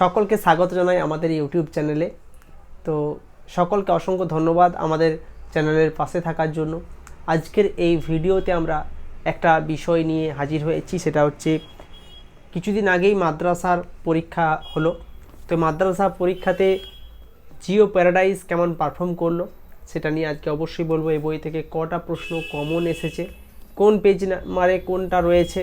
সকলকে স্বাগত জানাই আমাদের ইউটিউব চ্যানেলে। তো সকলকে অসংখ্য ধন্যবাদ আমাদের চ্যানেলের পাশে থাকার জন্য। আজকের এই ভিডিওতে আমরা একটা বিষয় নিয়ে হাজির হয়েছি, সেটা হচ্ছে কিছুদিন আগেই মাদ্রাসার পরীক্ষা হলো। তো মাদ্রাসা পরীক্ষাতে জিও প্যারাডাইস কেমন পারফর্ম করল, সেটা নিয়ে আজকে অবশ্যই বলব। এই বই থেকে কটা প্রশ্ন কমন এসেছে, কোন পেজ নাম্বারে কোনটা রয়েছে,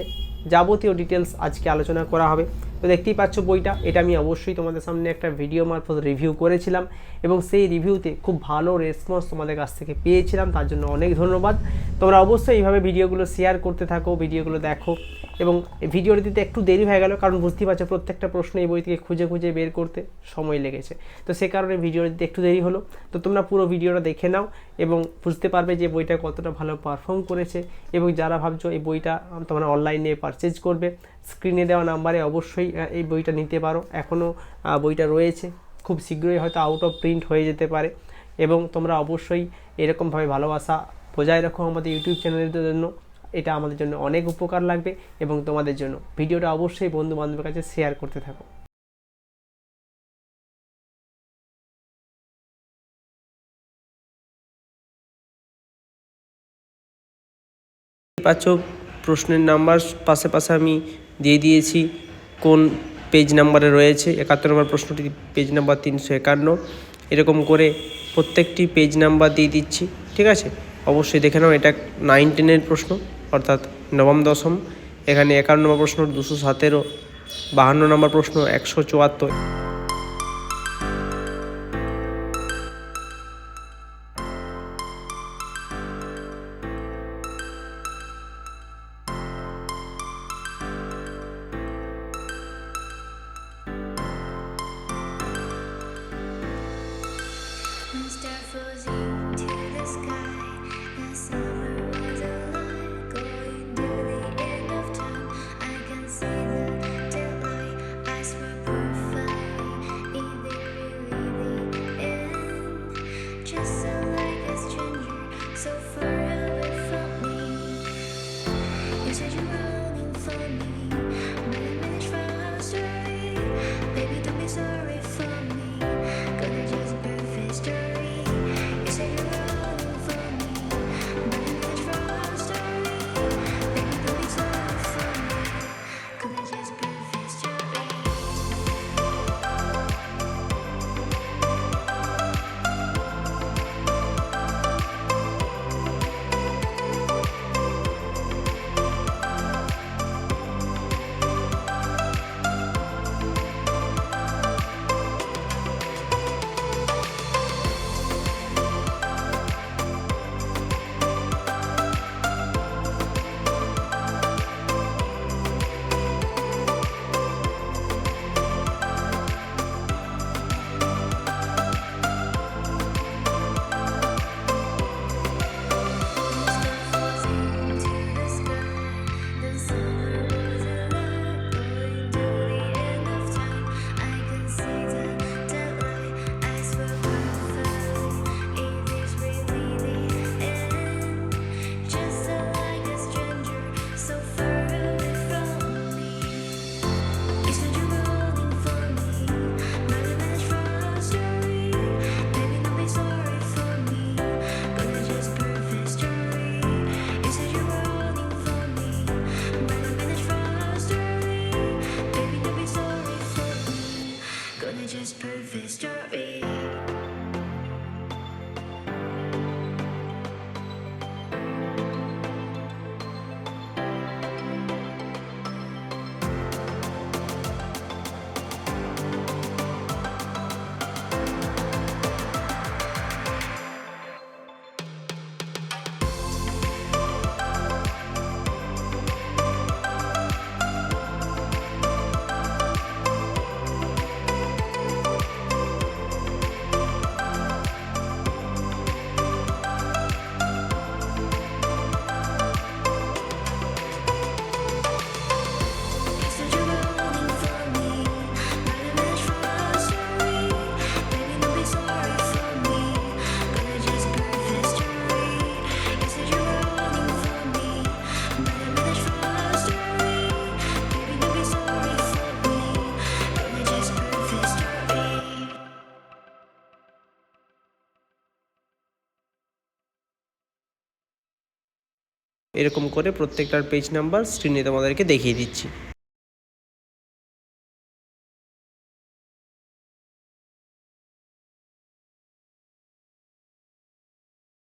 যাবতীয় ডিটেলস আজকে আলোচনা করা হবে। তো দেখতেই পাচ্ছ বইটা। এটা আমি অবশ্যই তোমাদের সামনে একটা ভিডিও মারফত রিভিউ করেছিলাম এবং সেই রিভিউতে খুব ভালো রেসপন্স তোমাদের কাছ থেকে পেয়েছিলাম, তার জন্য অনেক ধন্যবাদ। তোমরা অবশ্যই এইভাবে ভিডিওগুলো শেয়ার করতে থাকো ভিডিওগুলো দেখো এবং ভিডিওটি দিতে একটু দেরি হয়ে গেল কারণ বুঝতেই পারছ প্রত্যেকটা প্রশ্ন এই বই থেকে খুঁজে খুঁজে বের করতে সময় লেগেছে। তো সে কারণে ভিডিওটি দিতে একটু দেরি হলো। তো তোমরা পুরো ভিডিওটা দেখে নাও এবং বুঝতে পারবে যে বইটা কতটা ভালো পারফর্ম করেছে এবং যারা ভাবছ এই বইটা তোমরা অনলাইনে পারচেজ করবে স্ক্রিনে দেওয়া নাম্বারে অবশ্যই এই বইটা নিতে পারো। এখনও বইটা রয়েছে। খুব শীঘ্রই হয়তো আউট অফ প্রিন্ট হয়ে যেতে পারে। এবং তোমরা অবশ্যই এরকমভাবে ভালোবাসা বজায় রাখো আমাদের ইউটিউব চ্যানেলের জন্য। এটা আমাদের জন্য অনেক উপকার লাগবে এবং তোমাদের জন্য। ভিডিওটা অবশ্যই বন্ধু বান্ধবের কাছে শেয়ার করতে থাকো। পাচ্ছ প্রশ্নের নাম্বার। পাশে পাশে আমি দিয়ে দিয়েছি। কোন পেজ নাম্বারে রয়েছে? একাত্তর নম্বর প্রশ্নটি পেজ নাম্বার তিনশো একান্ন। এরকম করে প্রত্যেকটি পেজ নাম্বার দিয়ে দিচ্ছি, ঠিক আছে? অবশ্যই দেখে নাও, এটা নাইন টেনের প্রশ্ন, অর্থাৎ নবম, দশম। এখানে একান্ন নম্বর প্রশ্ন, দুশো সতেরো। বাহান্ন নম্বর প্রশ্ন, একশো চুয়াত্তর। Just perfect story. এরকম করে প্রত্যেকটার পেজ নাম্বার স্ক্রিনে তোমাদেরকে দেখিয়ে দিচ্ছি।